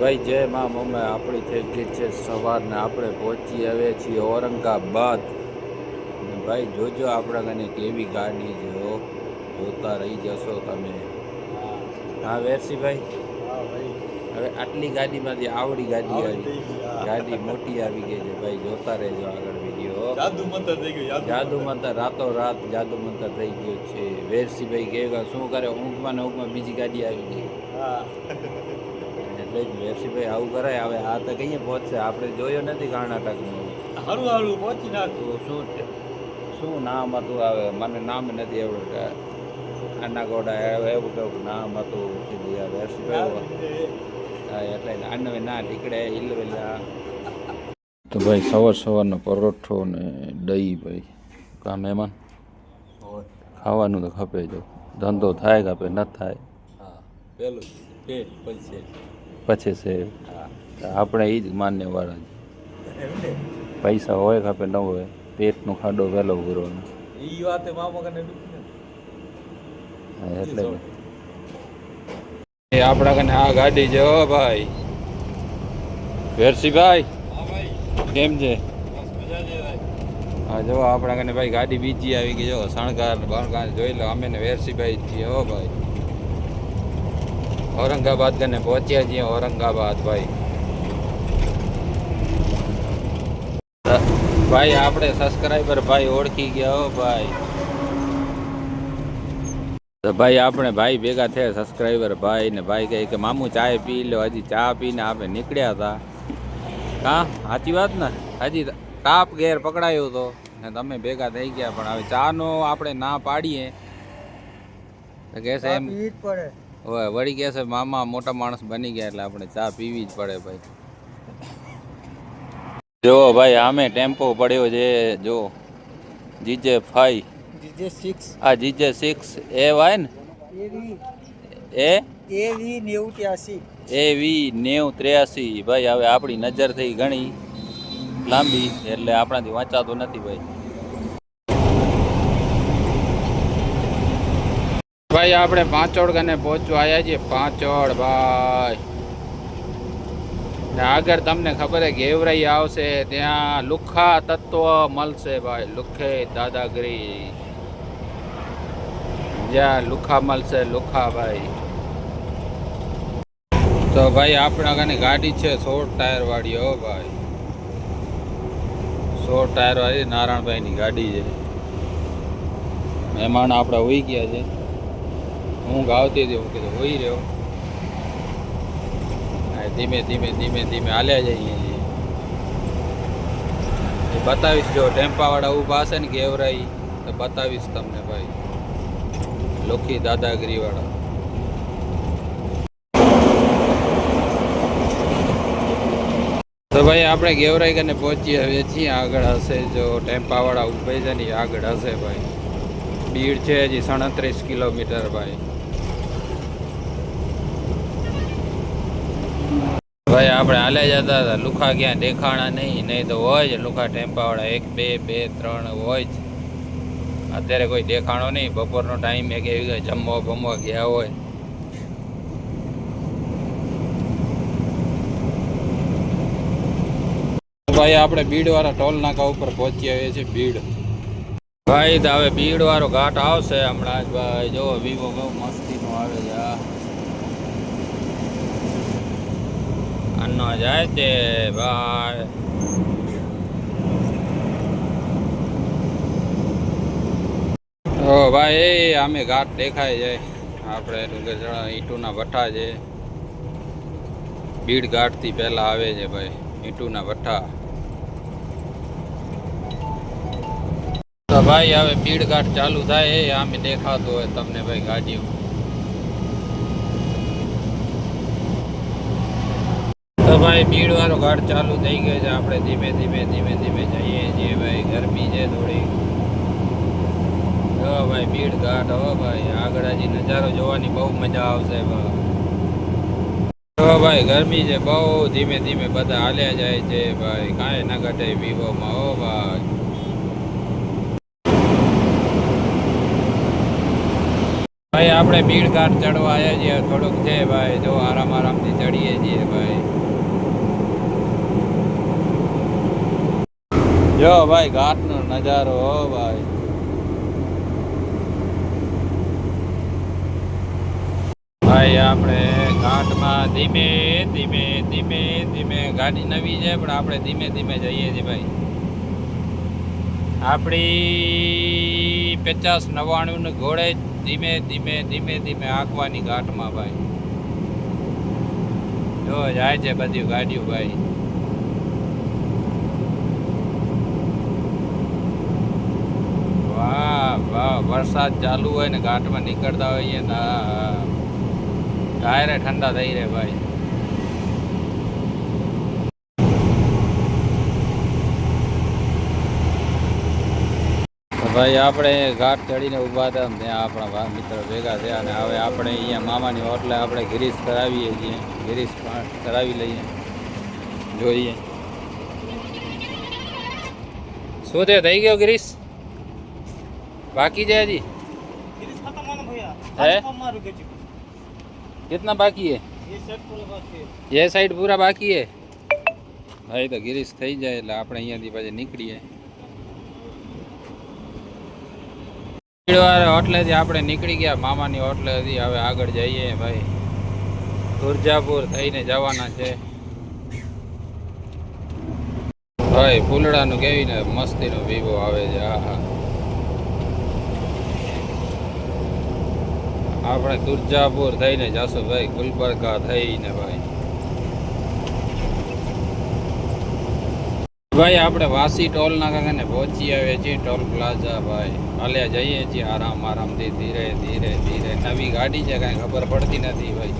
ભાઈ જય મા મમ્મી આપણી થઈ ગઈ છે સવારને આપણે પહોંચી આવ્યા છીએ ઔરંગાબાદ. ભાઈ જોજો આપણા કને કેવી ગાડી જો જોતા રહી જશો તમે. હા વેરસીભાઈ હવે આટલી ગાડીમાંથી આવડી ગાડી આવી ગાડી મોટી આવી ગઈ છે ભાઈ જોતા રહેજો આગળ વીડિયો જાદુ મંતર થઈ ગયો જાદુ મંતર. રાતો રાત જાદુ મંતર થઈ ગયો છે. વેરસીભાઈ કહેવા શું કરે ઊંઘમાં ને ઊંઘમાં બીજી ગાડી આવી ગઈ. હા. એટલે જ વેરસીભાઈ આવું કરાય. હવે આ તો કહીએ પહોંચશે? આપણે જોયો નથી કર્ણાટકમાં હારું હારું પહોંચી નાખ્યું તો શું શું નામ હતું? આવે મને નામ નથી આવડતું. આના ગોડા એવું કેવું નામ હતું. કીધું આ વેરસીભાઈ એટલે આનવે ના ટીકડે હિલવેલા તો ભાઈ સવાર સવારનો પરોઠો ને દહીં ભાઈ. કા મહેમાન ખાવાનું તો ખપે જો. ધંધો થાય કાપે ન થાય? હા પેલું પેટ પછી. પછી છે હા આપણે એ જ માન્યવાળા પૈસા હોય કાપે ન હોય પેટનો ખાડો વહેલો ભરવાનો. ઈ વાતે મામા કને દુખ ને હા, એટલે. આપણા કને આ ગાડી છે હો ભાઈ. વેરસીભાઈ ભાઈ કેમ છે? હા જો આપણા કને ભાઈ ગાડી બીજી આવી ગઈ જો શણગાર બણગાર જોઈ લો અમે ને વેરસીભાઈ જ છીએ હો ભાઈ. ઔરંગાબાદ કને પહોંચ્યા છીએ. ઔરંગાબાદ ભાઈ. ભાઈ આપણે સબસ્ક્રાઈબર ભાઈ ઓળખી ગયા હો ભાઈ. તો ભાઈ આપણે ભાઈ ભેગા થયા સબસ્ક્રાઈબર ભાઈ ને ભાઈ કહે કે મામુ ચાય પી લો. હજી ચા પીને આપણે નીકળ્યા હતા. હા સાચી વાત ને? હજી તાપ ઘેર પકડાયો હતો ને તમે ભેગા થઈ ગયા પણ હવે ચાનો આપણે ના પાડીએ. તો છે એમ હોય વળી ગયા છે મામા મોટા માણસ બની ગયા એટલે આપણે ચા પીવી જ પડે ભાઈ. જો ભાઈ આમે ટેમ્પો પડ્યો છે જો. G J five. G J six. આ G J six A Y ને? એવી. એ? એવી નેવું ત્યાસી એ વી નેવ ત્ર્યાસી ભાઈ હવે આપણી નજર થઈ ઘણી લાંબી એટલે આપણાથી વાંચાતું નથી ભાઈ. ભાઈ, આપણે પાંચોડ કને પહોંચવા આવ્યા છીએ. પાંચોડ, ભાઈ. આગળ તમને ખબર છે ગેવરાઈ આવશે. ત્યાં લુખા તત્વ મળશે, ભાઈ. લુખે દાદાગીરી. જ્યાં લુખા મળશે, લુખા, ભાઈ. તો ભાઈ, આપણા કને ગાડી છે સોળ ટાયર વાળી, હો, ભાઈ. સોળ ટાયર વાળી નારાયણભાઈની ગાડી છે. મહેમાન આપણા હોઈ ગયા છે. ઊંઘ આવતી હતી હું કીધું હોઈ રહ્યો. હા, ધીમે ધીમે ધીમે ધીમે હાલ્યા જઈએ. છીએ બતાવીશ જો ટેમ્પાવાળા ઊભા હશે ને ગેવરાઈ તો બતાવીશ તમને ભાઈ. લોખી દાદાગીરીવાળા. તો ભાઈ આપણે ગેવરાઈ કને પહોંચી હવે છીએ આગળ હશે જો ટેમ્પાવાળા ઊભે છે ને આગળ હશે ભાઈ. બીડ છે હજી સાડત્રીસ કિલોમીટર ભાઈ. ભાઈ, આપણે હાલે જતા હતા લુખા ક્યાં દેખાણા નહીં નહીં તો હોય જ. લુખા ટેમ્પાવાળા એક, બે બે, ત્રણ હોય જ. અત્યારે કોઈ દેખાણો નહીં. બપોરનો ટાઈમ એક એવી ગયો જમવા બમવા ગયા હોય. ભાઈ, આપણે બીડ વાળા ટોલ નાકા ઉપર પહોંચી આવીએ છીએ બીડ. ભાઈ, તો હવે બીડ વાળો ઘાટ આવશે હમણાં ભાઈ જો વિવો બહુ મસ્તીનો આવે છે. આ જાય છે ભાઈ. તો ભાઈ અમે ઘાટ દેખાય છે. આપણે ડુંગરચડા ઈંટુના ભઠ્ઠા છે. બીડ ઘાટથી પહેલાં આવે છે ભાઈ, ઈંટુના ભઠ્ઠા. તો ભાઈ, હવે બીડ ઘાટ ચાલુ થાય, એ આમે દેખાતું હોય તમને ભાઈ ગાડીઓ. તો ભાઈ ભીડ વાળો ઘાટ ચાલુ થઈ ગયો છે. આપણે ધીમે ધીમે ધીમે ધીમે જઈએ છીએ ભાઈ. ગરમી છે થોડી. હો ભાઈ ભીડ ઘાટ, હો ભાઈ. આગળ હજી નજારો જોવાની બહુ મજા આવશે હો ભાઈ ગરમી છે બહુ. ધીમે ધીમે બધા હાલ્યા જાય છે ભાઈ. કાંઈ ના ઘટે વિવોમાં હો ભાઈ. ભાઈ, આપણે ભીડ ઘાટ ચડવા આવ્યા છીએ. થોડુંક છે ભાઈ. જો આરામ, આરામથી ચડીએ છીએ ભાઈ. જો ભાઈ, ઘાટનો નજારો, હો ભાઈ. ભાઈ, આપણે ઘાટમાં ધીમે ધીમે ધીમે ધીમે ગાડી નવી છે, પણ આપણે ધીમે ધીમે જઈએ છીએ ભાઈ. આપણી પચાસ નવ્વાણું ને ઘોડે ધીમે ધીમે ધીમે ધીમે આંકવાની ઘાટમાં, ભાઈ. જો જાય છે બધી ગાડીઓ, ભાઈ. વરસાદ ચાલુ હોય ને ઘાટમાં નીકળતા હોઈએ તો ટાયરે ઠંડા થઈ રહે ભાઈ. ભાઈ આપણે ઘાટ ચડીને ઊભા હતા ત્યાં આપણા મિત્રો ભેગા થયા અને હવે આપણે અહીંયા મામાની હોટલે આપણે ગિરીશ કરાવીએ છીએ. ગિરીશ કરાવી લઈએ. જોઈએ. શું તે થઈ ગયો ગિરીશ? બાકી છે હજી गिरीश खत्म होना भैया है? आज कम मारू के चिकन कितना बाकी है ये सेट पूरा बात है ये साइड पूरा बाकी है ભાઈ તો ગિરીશ થઈ જાય એટલે આપણે અહીંયાથી પછી નીકળીએ વાળા હોટલેથી આપણે નીકળી ગયા મામાની હોટલેથી હવે આગળ જઈએ ભાઈ તુરજાપુર થઈને જવાના છે ભાઈ ફૂલડાનું કેવી ને મસ્તીનો વિવો આવે છે હા આપણે તુરજાપુર થઈને જશું ભાઈ, ગુલબર્ગા થઈને ભાઈ. ભાઈ, આપણે વાસી ટોલ નાકા ને પહોંચી આવીએ છીએ, ટોલ પ્લાઝા ભાઈ. હાલે જઈએ છીએ, આરામ આરામથી ધીરે ધીરે ધીરે. નવી ગાડી છે, કાંઈ ખબર પડતી નથી ભાઈ.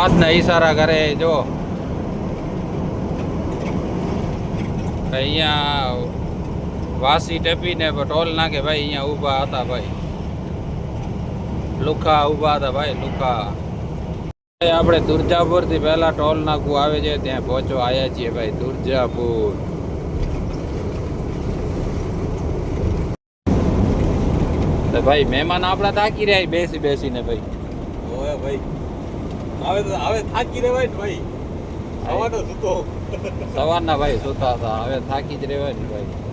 હાથના ઈશારા કરે, જો. અહીંયા વાસી ટપીને ટોલ નાખે ભાઈ અહીંયા ઊભા હતા ભાઈ. લુખા ઊભા હતા ભાઈ લુખા. આપણે તુરજાપુરથી પહેલા ટોલ નાકું આવે છે ત્યાં પહોંચવા આવ્યા છીએ ભાઈ દુર્જાપુર ભાઈ મહેમાન આપણા થાકી રહ્યા બેસી બેસીને ભાઈ. ઓય ભાઈ. આવે તો આવે થાકી રહેવાય ને ભાઈ. આવવાનો સૂતો. સવારના ભાઈ સુતા હતા હવે થાકી જ રહેવાય ને ભાઈ.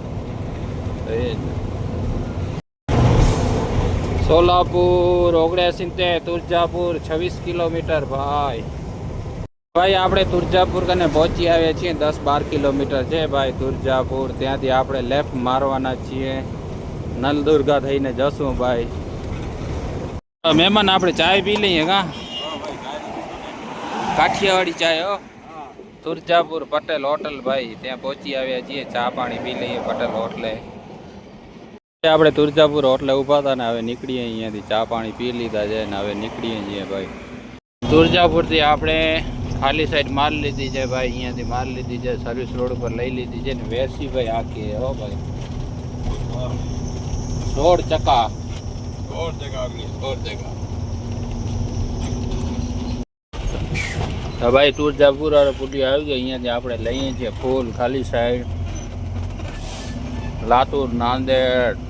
સોલાપુર ઓગણસિત્તેર તુરજાપુર છવ્વીસ કિલોમીટર, ભાઈ. ભાઈ, આપણે તુરજાપુર કને પહોંચી આવ્યા છીએ, દસ બાર કિલોમીટર છે, ભાઈ, તુરજાપુર. ત્યાંથી આપણે લેફ્ટ મારવાના છીએ. નલદુર્ગા થઈને જશું, ભાઈ. મહેમાન, આપણે ચાય પી લઈએ, કા? કાઠિયાવાડી ચાય, હો. તુરજાપુર પટેલ હોટલ, ભાઈ. ત્યાં પહોંચી આવ્યા છીએ, ચા પાણી પી લઈએ, પટેલ હોટલે. આપણે તુરજાપુર હોટલે ઊભા હતા ને હવે નીકળીએ અહીંયાથી ચા પાણી પી લીધા છે ને હવે નીકળીએ છીએ ભાઈ. તુરજાપુરથી આપણે ખાલી સાઈડ માર લીધી છે ભાઈ અહીંયાથી માર લીધી છે સર્વિસ રોડ ઉપર લઈ લીધી છે ને વેસી ભાઈ આખી હો ભાઈ. સોળ ચકા. સોળ ચકા સોળ ચકા. તો ભાઈ તુરજાપુર વાળો પુટી આવી ગયો અહીંયાથી આપણે લઈએ છીએ ફૂલ ખાલી સાઈડ લાતુર નાંદેડ.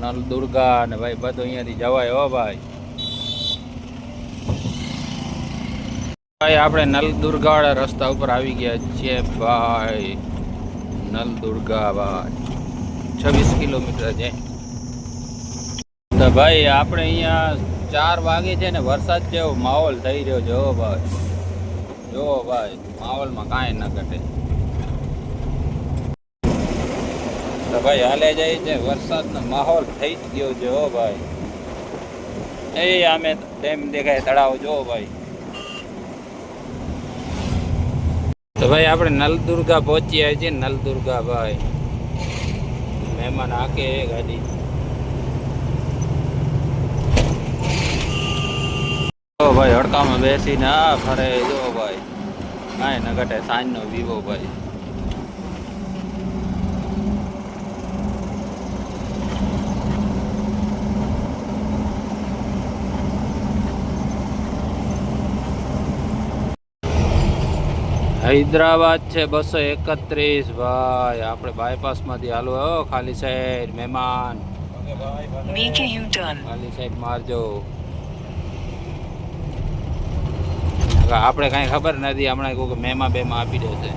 નલદુર્ગા ને ભાઈ બધું અહીંયાથી જવાય હો ભાઈ. ભાઈ, આપણે નલદુર્ગા વાળા રસ્તા ઉપર આવી ગયા છીએ ભાઈ. નલ દુર્ગા ભાઈ. છવ્વીસ કિલોમીટર છે. તો ભાઈ, આપણે અહીંયા ચાર વાગે છે ને વરસાદ જેવો માહોલ થઈ રહ્યો છે હો ભાઈ. જો ભાઈ, માહોલમાં કાંઈ ના ઘટે. તો ભાઈ હાલે જાય છે, વરસાદનો માહોલ થઈ જ ગયો હો ભાઈ. એ આમે ડેમ દેખાય, તળાવ જો ભાઈ. તો ભાઈ આપણે નલદુર્ગા પહોંચી આવ્યા છીએ, નલદુર્ગા ભાઈ. મહેમાન આકે ગાડી. જો ભાઈ હડકામાં બેસીને આ ફરે, જો ભાઈ. કાંઈ ન ઘટે, સાંજનો વિવો ભાઈ. હૈદરાબાદ છે બસો એકત્રીસ. ભાઈ આપણે બાયપાસમાંથી હાલો હો ખાલી સાઈડ મહેમાન. ખાલી સાઈડ મારજો. આપણે કાંઈ ખબર નથી હમણાં કોઈ મહેમાન બેમાં આપી દેશે.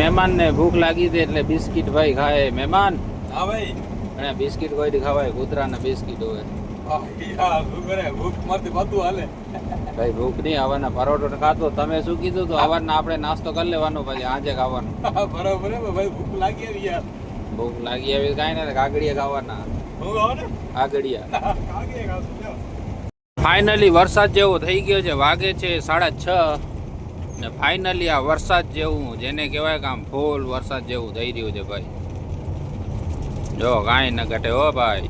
મહેમાનને ભૂખ લાગી હતી એટલે બિસ્કિટ ભાઈ ખાય. મહેમાન? હા ભાઈ. અને બિસ્કિટ કોઈ ખવાય? કૂતરાના બિસ્કિટ હોય. ભૂખમાંથી બધું હાલે. ભાઈ ભૂખ નહીં આવવાના પરોઠો ખાતો તમે શું કીધું તો આવવાના આપણે નાસ્તો કરી લેવાનો પછી આજે ખાવાનું? બરાબર ભાઈ ભૂખ લાગી આવી યાર. ભૂખ લાગી આવી કાંઈ નથી કાગડિયા ખાવાના. ને કાગડિયા. ફાઇનલી વરસાદ જેવો થઈ ગયો છે વાગે છે સાડા છ. ને ફાઇનલી આ વરસાદ જેવું જેને કહેવાય કે આમ ફૂલ વરસાદ જેવું થઈ રહ્યું છે ભાઈ. જો કાંઈ ન ઘટે હો ભાઈ.